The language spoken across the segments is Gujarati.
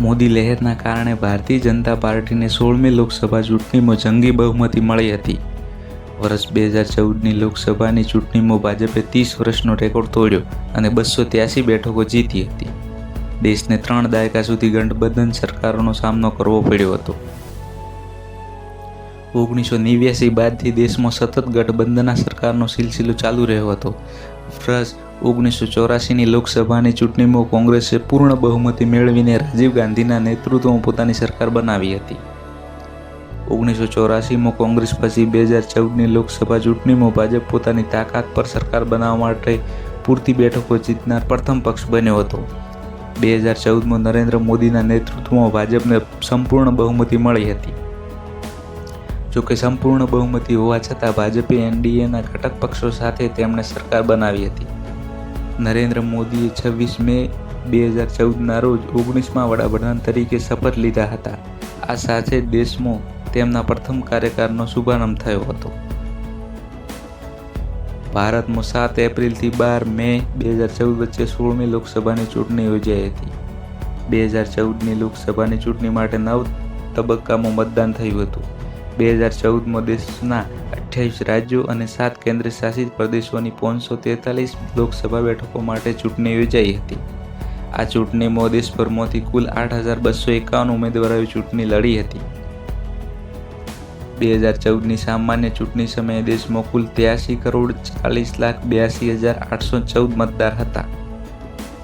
મોદી લહેરના કારણે ભારતીય જનતા પાર્ટીને સોળમી લોકસભા ચૂંટણીમાં જંગી બહુમતી મળી હતી. વર્ષ બે હજાર ચૌદની લોકસભાની ચૂંટણીમાં ભાજપે ત્રીસ વર્ષનો રેકોર્ડ તોડ્યો અને બસો ત્યાસી બેઠકો જીતી હતી. દેશને ત્રણ દાયકા સુધી ગઠબંધન સરકારોનો સામનો કરવો પડ્યો હતો. ઓગણીસો નેવ્યાસી બાદથી દેશમાં સતત ગઠબંધનના સરકારનો સિલસિલો ચાલુ રહ્યો હતો. વર્ષ ઓગણીસો ચોરાસીની લોકસભાની ચૂંટણીમાં કોંગ્રેસે પૂર્ણ બહુમતી મેળવીને રાજીવ ગાંધીના નેતૃત્વમાં પોતાની સરકાર બનાવી હતી. ઓગણીસો ચોરાસીમાં કોંગ્રેસ પછી બે હજાર ચૌદની લોકસભા ચૂંટણીમાં ભાજપ પોતાની તાકાત પર સરકાર બનાવવા માટે પૂરતી બેઠકો જીતનાર પ્રથમ પક્ષ બન્યો હતો. બે હજાર ચૌદમાં નરેન્દ્ર મોદીના નેતૃત્વમાં ભાજપને સંપૂર્ણ બહુમતી મળી હતી. જોકે સંપૂર્ણ બહુમતી હોવા છતાં ભાજપે એનડીએના ઘટક પક્ષો સાથે તેમણે સરકાર બનાવી હતી. નરેન્દ્ર મોદીએ છવ્વીસ મે બે હજાર ચૌદના રોજ ઓગણીસમાં વડાપ્રધાન તરીકે શપથ લીધા હતા. આ સાથે દેશમાં તેમના પ્રથમ કાર્યકાળનો શુભારંભ થયો હતો. ભારતમાં સાત એપ્રિલથી બાર મે બે હજાર ચૌદ વચ્ચે સોળમી લોકસભાની ચૂંટણી યોજાઈ હતી. બે હજાર ચૌદની લોકસભાની ચૂંટણી માટે નવ તબક્કામાં મતદાન થયું હતું. બે હજાર ચૌદમાં દેશના અઠ્યાવીસ રાજ્યો અને સાત કેન્દ્ર શાસિત પ્રદેશોની પાંચસો તેતાલીસ લોકસભા બેઠકો માટે ચૂંટણી યોજાઈ હતી. આ ચૂંટણીમાં દેશભરમાંથી કુલ આઠ હજાર બસો એકાવન ઉમેદવારોએ ચૂંટણી લડી હતી. બે હજાર ચૌદની સામાન્ય ચૂંટણી સમયે દેશમાં કુલ ત્યાસી કરોડ ચાલીસ લાખ બ્યાસી હજાર આઠસો ચૌદ મતદાર હતા.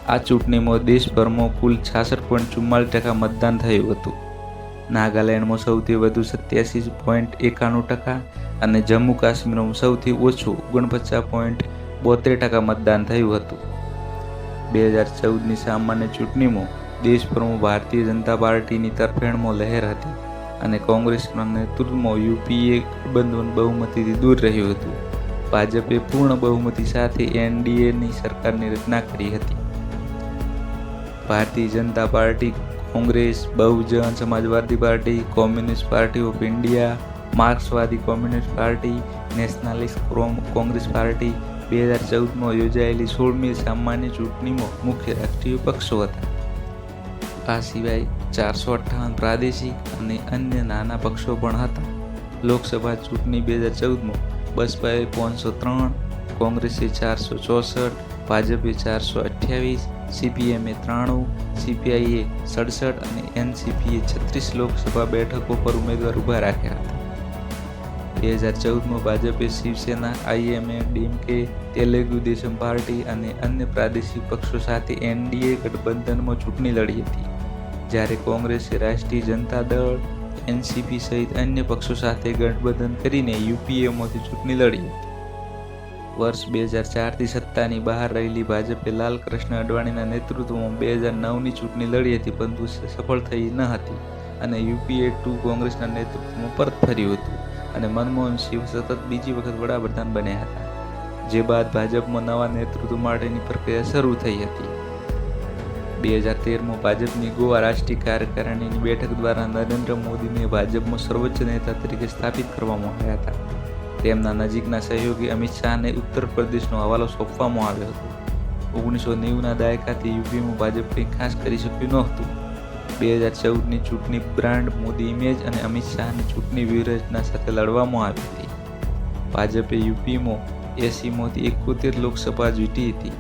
આ ચૂંટણીમાં દેશભરમાં કુલ છાસઠ પોઈન્ટ ચુમ્માલીસ ટકા મતદાન થયું હતું. નાગાલેન્ડમાં સૌથી વધુ સત્યાસી પોઈન્ટ એકાણું ટકા અને જમ્મુ કાશ્મીરમાં સૌથી ઓછું ઓગણપચાસ પોઈન્ટ બોતેર ટકા મતદાન થયું હતું. બે હજાર ચૌદની સામાન્ય ચૂંટણીમાં દેશભરમાં ભારતીય જનતા પાર્ટીની તરફેણમાં લહેર હતી અને કોંગ્રેસના નેતૃત્વમાં યુપીએ ગઠબંધન બહુમતીથી દૂર રહ્યું હતું. ભાજપે પૂર્ણ બહુમતી સાથે એનડીએની સરકારની રચના કરી હતી. Bharatiya Janata party Congress, Bahujan Samajwadi party, communist party of India, માર્ક્સવાદી communist party, nationalist Congress party બે હજાર ચૌદમાં યોજાયેલી સોળમી સામાન્ય ચૂંટણીમાં મુખ્ય રાષ્ટ્રીય પક્ષો હતા. આ સિવાય ચારસો અઠ્ઠાવન પ્રાદેશિક અને અન્ય નાના પક્ષો પણ હતા. લોકસભા ચૂંટણી બે હજાર ચૌદમાં બસપાએ પાંચસો ત્રણ કોંગ્રેસે ચારસો ચોસઠ, ભાજપે ચારસો અઠ્યાવીસ સીપીએમએ ત્રાણું, સીપીઆઈએ સડસઠ અને એનસીપીએ છત્રીસ લોકસભા બેઠકો પર ઉમેદવાર ઊભા રાખ્યા હતા. બે હજાર ચૌદમાં ભાજપે Shiv Sena, IMA, DMK, Telugu Desam party અને અન્ય પ્રાદેશિક પક્ષો સાથે એનડીએ ગઠબંધનમાં ચૂંટણી લડી હતી. જ્યારે કોંગ્રેસે રાષ્ટ્રીય જનતા દળ, એનસીપી સહિત અન્ય પક્ષો સાથે ગઠબંધન કરીને યુપીએમાંથી ચૂંટણી લડી હતી. વર્ષ બે હજાર ચારથી સત્તાની બહાર રહેલી ભાજપે લાલકૃષ્ણ અડવાણીના નેતૃત્વમાં બે હજાર નવની ચૂંટણી લડી હતી, પરંતુ સફળ થઈ ન હતી અને યુપીએ ટુ કોંગ્રેસના નેતૃત્વમાં પરત ફર્યું હતું અને મનમોહન સિંહ સતત બીજી વખત વડાપ્રધાન બન્યા હતા, જે બાદ ભાજપમાં નવા નેતૃત્વ માટેની પ્રક્રિયા શરૂ થઈ હતી. બે હજાર તેરમાં ભાજપની ગોવા રાષ્ટ્રીય કાર્યકારિણીની બેઠક દ્વારા નરેન્દ્ર મોદીને ભાજપમાં સર્વોચ્ચ નેતા તરીકે સ્થાપિત કરવામાં આવ્યા હતા. તેમના નજીકના સહયોગી અમિત શાહને ઉત્તર પ્રદેશનો હવાલો સોંપવામાં આવ્યો હતો. ઓગણીસો નેવુંના દાયકાથી યુપીમાં ભાજપ કંઈ ખાસ કરી શક્યું નહોતું બે હજાર ચૌદની ચૂંટણી બ્રાન્ડ, મોદી ઇમેજ અને અમિત શાહની ચૂંટણી વ્યૂહરચના સાથે લડવામાં આવી હતી. ભાજપે યુપીમાં એસીમાંથી એકોતેર લોકસભા જીતી હતી.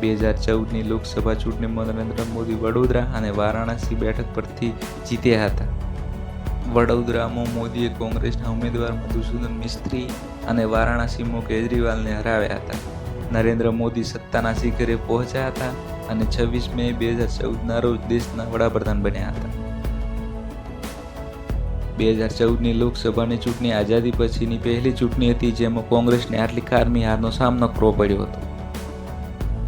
બે હજાર ચૌદની લોકસભા ચૂંટણીમાં નરેન્દ્ર મોદી વડોદરા અને વારાણસી બેઠક પરથી જીત્યા હતા. વડોદરામાં મોદીએ કોંગ્રેસના ઉમેદવાર મધુસૂદન મિસ્ત્રી અને વારાણસીમાં કેજરીવાલને હરાવ્યા હતા. નરેન્દ્ર મોદી સત્તાના શિખરે પહોંચ્યા હતા અને છવ્વીસ મે બે હજાર ચૌદના રોજ દેશના વડાપ્રધાન બન્યા હતા. બે હજાર ચૌદની લોકસભાની ચૂંટણી આઝાદી પછીની પહેલી ચૂંટણી હતી જેમાં કોંગ્રેસને આટલી કારમી હારનો સામનો કરવો પડ્યો હતો.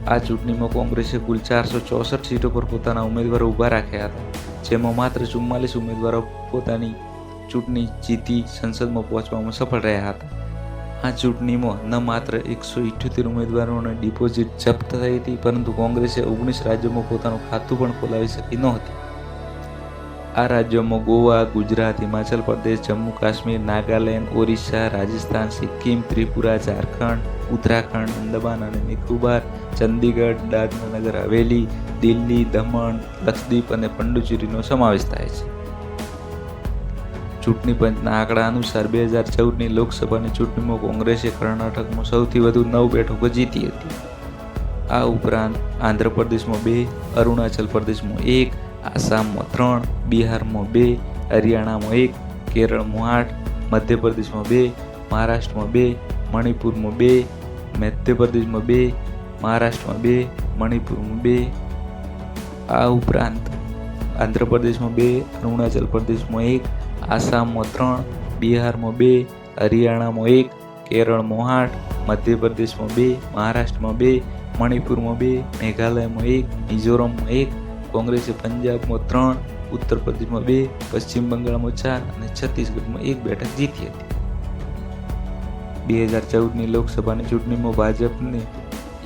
આ ચૂંટણીમાં કોંગ્રેસે કુલ ચારસો ચોસઠ સીટો પર પોતાના ઉમેદવારો ઊભા રાખ્યા હતા. જેમાં માત્ર ચુમ્માલીસ ઉમેદવારો પોતાની ચૂંટણી જીતી સંસદમાં પહોંચવામાં સફળ રહ્યા હતા. આ ચૂંટણીમાં ન માત્ર એકસો ઇઠ્યોતેર ઉમેદવારોને ડિપોઝિટ જપ્ત થઈ હતી, પરંતુ કોંગ્રેસે ઓગણીસ રાજ્યોમાં પોતાનું ખાતું પણ ખોલાવી શકી નહોતી આ રાજ્યોમાં ગોવા, ગુજરાત, હિમાચલ પ્રદેશ, જમ્મુ કાશ્મીર, નાગાલેન્ડ, ઓરિસ્સા, રાજસ્થાન, સિક્કિમ, ત્રિપુરા, ઝારખંડ, ઉત્તરાખંડ, અંદમાન અને નિકોબાર, ચંદીગઢ દાદરાનગર હવેલી, દિલ્હી, દમણ, લક્ષદ્વીપ અને પંડુચેરીનો સમાવેશ થાય છે. ચૂંટણી પંચના આંકડા અનુસાર બે હજાર ચૌદની લોકસભાની ચૂંટણીમાં કોંગ્રેસે કર્ણાટકમાં સૌથી વધુ નવ બેઠકો જીતી હતી. આ ઉપરાંત આંધ્રપ્રદેશમાં બે, અરુણાચલ પ્રદેશમાં એક આસામમાં ત્રણ, બિહારમાં બે, હરિયાણામાં એક, કેરળમાં આઠ, મધ્યપ્રદેશમાં બે, મહારાષ્ટ્રમાં બે, મણિપુરમાં બે, મધ્યપ્રદેશમાં બે, મહારાષ્ટ્રમાં બે, મણિપુરમાં બે. આ ઉપરાંત આંધ્રપ્રદેશમાં બે, અરુણાચલ પ્રદેશમાં એક, આસામમાં ત્રણ, બિહારમાં બે, હરિયાણામાં એક, કેરળમાં આઠ, મધ્યપ્રદેશમાં બે, મહારાષ્ટ્રમાં બે, મણિપુરમાં બે, મેઘાલયમાં એક, મિઝોરમમાં એક કોંગ્રેસે પંજાબમાં ત્રણ ઉત્તર પ્રદેશમાં બે, પશ્ચિમ બંગાળમાં ચાર અને છત્તીસગઢમાં એક બેઠક જીતી હતી. બે હજાર ચૌદની લોકસભાની ચૂંટણીમાં ભાજપને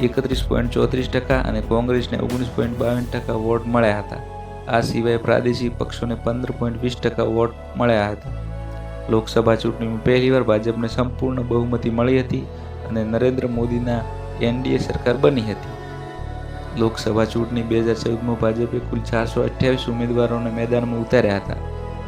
એકત્રીસ પોઈન્ટ ચોત્રીસ ટકા અને કોંગ્રેસને ઓગણીસ પોઈન્ટ બાવન ટકા વોટ મળ્યા હતા. આ સિવાય પ્રાદેશિક પક્ષોને પંદર પોઈન્ટ વીસ ટકા વોટ મળ્યા હતા. લોકસભા ચૂંટણીમાં પહેલીવાર ભાજપને સંપૂર્ણ બહુમતી મળી હતી અને નરેન્દ્ર મોદીના એનડીએ સરકાર બની હતી. લોકસભા ચૂંટણી બે હજાર ચૌદમાં ભાજપે કુલ ચારસો અઠ્યાવીસ ઉમેદવારોને મેદાનમાં ઉતાર્યા હતા,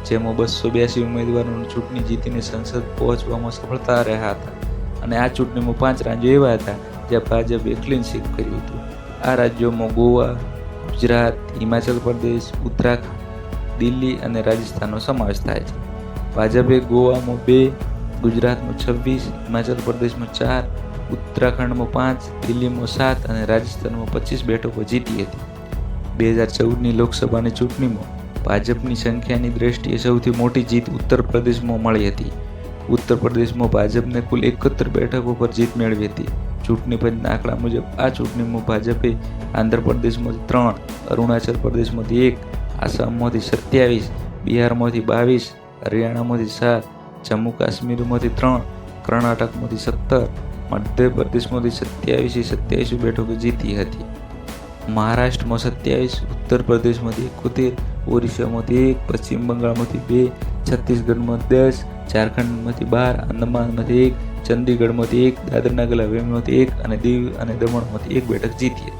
જેમાં બસો બ્યાસી ઉમેદવારોને ચૂંટણી જીતીને સંસદ પહોંચવામાં સફળતા રહ્યા હતા. અને આ ચૂંટણીમાં પાંચ રાજ્યો એવા હતા જ્યાં ભાજપે ક્લીન સ્વીપ કર્યું હતું. આ રાજ્યોમાં ગોવા, ગુજરાત, હિમાચલ પ્રદેશ, ઉત્તરાખંડ, દિલ્હી અને રાજસ્થાનનો સમાવેશ થાય છે. ભાજપે ગોવામાં બે, ગુજરાતમાં છવ્વીસ, હિમાચલ પ્રદેશમાં ચાર ઉત્તરાખંડમાં પાંચ, દિલ્હીમાં સાત અને રાજસ્થાનમાં પચીસ બેઠકો જીતી હતી. બે હજાર ચૌદની લોકસભાની ચૂંટણીમાં ભાજપની સંખ્યાની દ્રષ્ટિએ સૌથી મોટી જીત ઉત્તર પ્રદેશમાં મળી હતી. ઉત્તર પ્રદેશમાં ભાજપને કુલ એકોતેર બેઠકો પર જીત મેળવી હતી. ચૂંટણી પંચના આંકડા મુજબ આ ચૂંટણીમાં ભાજપે આંધ્રપ્રદેશમાંથી ત્રણ, અરુણાચલ પ્રદેશમાંથી એક, આસામમાંથી સત્યાવીસ, બિહારમાંથી બાવીસ, હરિયાણામાંથી સાત, જમ્મુ કાશ્મીરમાંથી ત્રણ, કર્ણાટકમાંથી સત્તર મધ્યપ્રદેશમાંથી સત્યાવીસ સત્યાવીસ બેઠકો જીતી હતી. મહારાષ્ટ્રમાં સત્યાવીસ ઉત્તર પ્રદેશમાંથી એકોતેર, ઓરિસ્સામાંથી એક, પશ્ચિમ બંગાળમાંથી બે, છત્તીસગઢમાં દસ, ઝારખંડમાંથી બાર અંદમાનમાંથી એક, ચંદીગઢમાંથી એક દાદરનગર હવેલીમાંથી એક અને દીવ અને દમણમાંથી એક બેઠક જીતી હતી.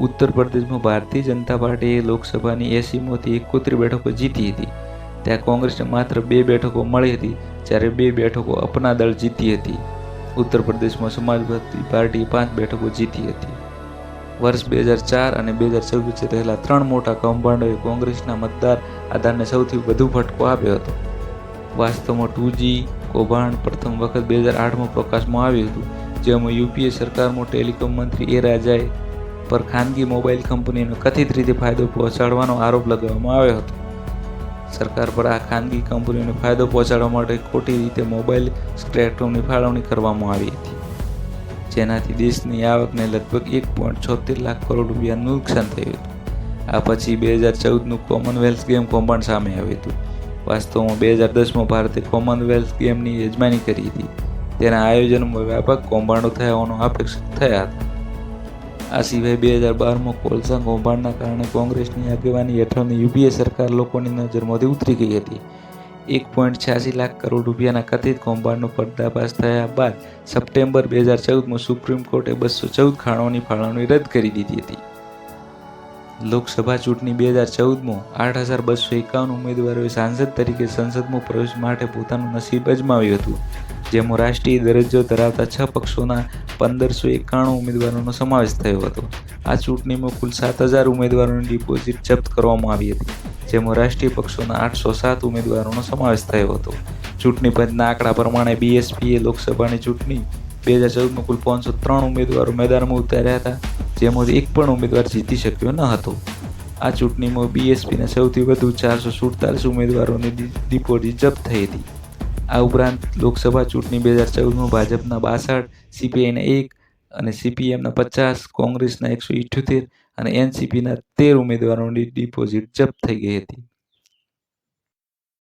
ઉત્તર પ્રદેશમાં ભારતીય જનતા પાર્ટીએ લોકસભાની એસીમાંથી એકોતેર બેઠકો જીતી હતી. ત્યાં કોંગ્રેસને માત્ર બે બેઠકો મળી હતી, જ્યારે બે બેઠકો અપના દળ જીતી હતી. ઉત્તર પ્રદેશમાં સમાજવાદી પાર્ટીએ પાંચ બેઠકો જીતી હતી. વર્ષ બે હજાર ચાર અને બે હજાર ચૌદ રહેલા ત્રણ મોટા કૌભાંડોએ કોંગ્રેસના મતદાર આધારને સૌથી વધુ ફટકો આપ્યો હતો. વાસ્તવમાં ટુ જી કૌભાંડ પ્રથમ વખત બે હજાર આઠમાં પ્રકાશમાં આવ્યું હતું, જેમાં યુપીએ સરકારમાં ટેલિકોમ મંત્રી એ રાજાએ પર ખાનગી મોબાઈલ કંપનીનો કથિત રીતે ફાયદો પહોંચાડવાનો આરોપ લગાવવામાં આવ્યો હતો. સરકાર પર આ ખાનગી કંપનીઓને ફાયદો પહોંચાડવા માટે ખોટી રીતે મોબાઈલ સ્પેક્ટ્રમની ફાળવણી કરવામાં આવી હતી. જેનાથી દેશની આવકને લગભગ એક પોઈન્ટ છોતેર લાખ કરોડ રૂપિયાનું નુકસાન થયું હતું. આ પછી બે હજાર ચૌદનું કોમનવેલ્થ ગેમ કૌભાંડ સામે આવ્યું હતું. વાસ્તવમાં બે હજાર દસમાં ભારતે કોમનવેલ્થ ગેમની યજમાની કરી હતી. તેના આયોજનમાં વ્યાપક કૌભાંડો થયા હોવાનો અપેક્ષિત થયા હતા. આ સિવાય બે હજાર બારમાં કોલસા કૌભાંડના કારણે કોંગ્રેસની આગેવાની હેઠળની યુપીએ સરકાર લોકોની નજરમાંથી ઉતરી ગઈ હતી. એક પોઈન્ટ છ્યાસી લાખ કરોડ રૂપિયાના કથિત કૌભાંડનો પર્દાફાશ થયા બાદ સપ્ટેમ્બર બે હજાર ચૌદમાં સુપ્રીમ કોર્ટે બસો ચૌદ ખાણોની ફાળવણી રદ કરી દીધી હતી. લોકસભા ચૂંટણી બે હજાર ચૌદમાં આઠ હજાર બસો એકાવન ઉમેદવારોએ સાંસદ તરીકે સંસદમાં પ્રવેશ માટે પોતાનું નસીબ અજમાવ્યું હતું, જેમાં રાષ્ટ્રીય દરજ્જો ધરાવતા છ પક્ષોના પંદરસો એકાણું ઉમેદવારોનો સમાવેશ થયો હતો. આ ચૂંટણીમાં કુલ સાત હજાર ઉમેદવારોની ડિપોઝિટ જપ્ત કરવામાં આવી હતી, જેમાં રાષ્ટ્રીય પક્ષોના આઠસો સાત ઉમેદવારોનો સમાવેશ થયો હતો. ચૂંટણી પંચના આંકડા પ્રમાણે બીએસપીએ લોકસભાની ચૂંટણી બે હજાર ચૌદમાં કુલ પાંચસો ત્રણ ઉમેદવારો મેદાનમાં ઉતાર્યા હતા. જેમાંથી એક પણ ઉમેદવાર જીતી શક્યો ન હતો. આ ચૂંટણીમાં બીએસપીના સૌથી વધુ ચારસો સુડતાલીસ ઉમેદવારોની ડિપોઝિટ જપ્ત થઈ હતી. આ ઉપરાંત લોકસભા ચૂંટણી બે હજાર ચૌદમાં ભાજપના બાસઠ સીપીઆઈના એક અને સીપીએમના પચાસ, કોંગ્રેસના એકસો ઇઠ્યોતેર અને એનસીપીના તેર ઉમેદવારોની ડિપોઝિટ જપ્ત થઈ ગઈ હતી.